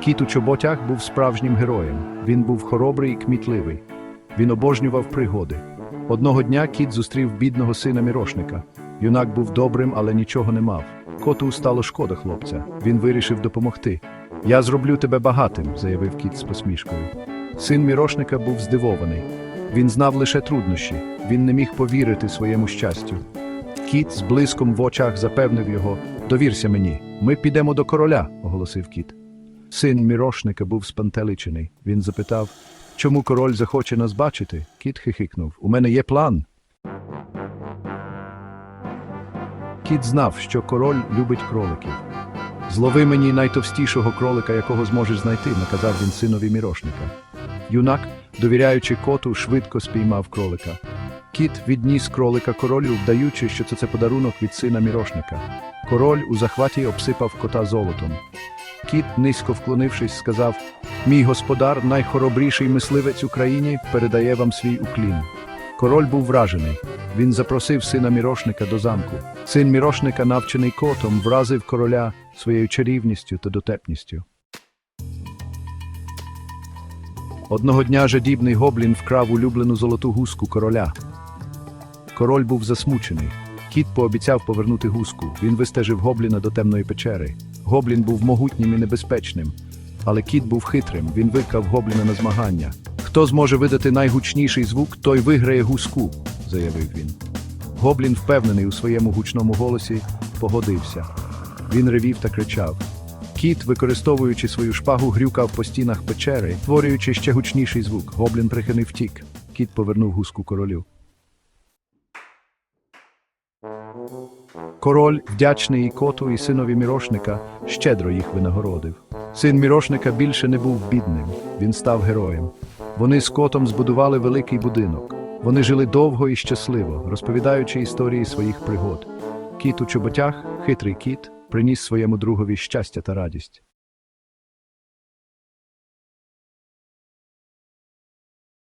Кіт у чоботях був справжнім героєм. Він був хоробрий і кмітливий. Він обожнював пригоди. Одного дня кіт зустрів бідного сина мірошника. Юнак був добрим, але нічого не мав. Коту стало шкода хлопця. Він вирішив допомогти. Я зроблю тебе багатим, заявив кіт з посмішкою. Син мірошника був здивований. Він знав лише труднощі, він не міг повірити своєму щастю. Кіт з блиском в очах запевнив його: Довірся мені, ми підемо до короля, оголосив кіт. Син мірошника був спантеличений. Він запитав, чому король захоче нас бачити? Кіт хихикнув. У мене є план. Кіт знав, що король любить кроликів. Злови мені найтовстішого кролика, якого зможеш знайти, наказав він синові мірошника. Юнак, довіряючи коту, швидко спіймав кролика. Кіт відніс кролика королю, вдаючи, що це, це подарунок від сина мірошника. Король у захваті обсипав кота золотом. Кіт, низько вклонившись, сказав: Мій господар, найхоробріший мисливець у країні, передає вам свій уклін. Король був вражений. Він запросив сина мірошника до замку. Син мірошника, навчений котом, вразив короля своєю чарівністю та дотепністю. Одного дня жадібний гоблін вкрав улюблену золоту гуску короля. Король був засмучений. Кіт пообіцяв повернути гуску. Він вистежив гобліна до темної печери. Гоблін був могутнім і небезпечним. Але кіт був хитрим. Він викрав гобліна на змагання. Хто зможе видати найгучніший звук, той виграє гуску, заявив він. Гоблін, впевнений у своєму гучному голосі, погодився. Він ревів та кричав. Кіт, використовуючи свою шпагу, грюкав по стінах печери, створюючи ще гучніший звук. Гоблін прихинив втік. Кіт повернув гуску королю. Король, вдячний і коту, і синові мірошника, щедро їх винагородив. Син мірошника більше не був бідним, він став героєм. Вони з котом збудували великий будинок. Вони жили довго і щасливо, розповідаючи історії своїх пригод. Кіт у чоботях, хитрий кіт, приніс своєму другові щастя та радість.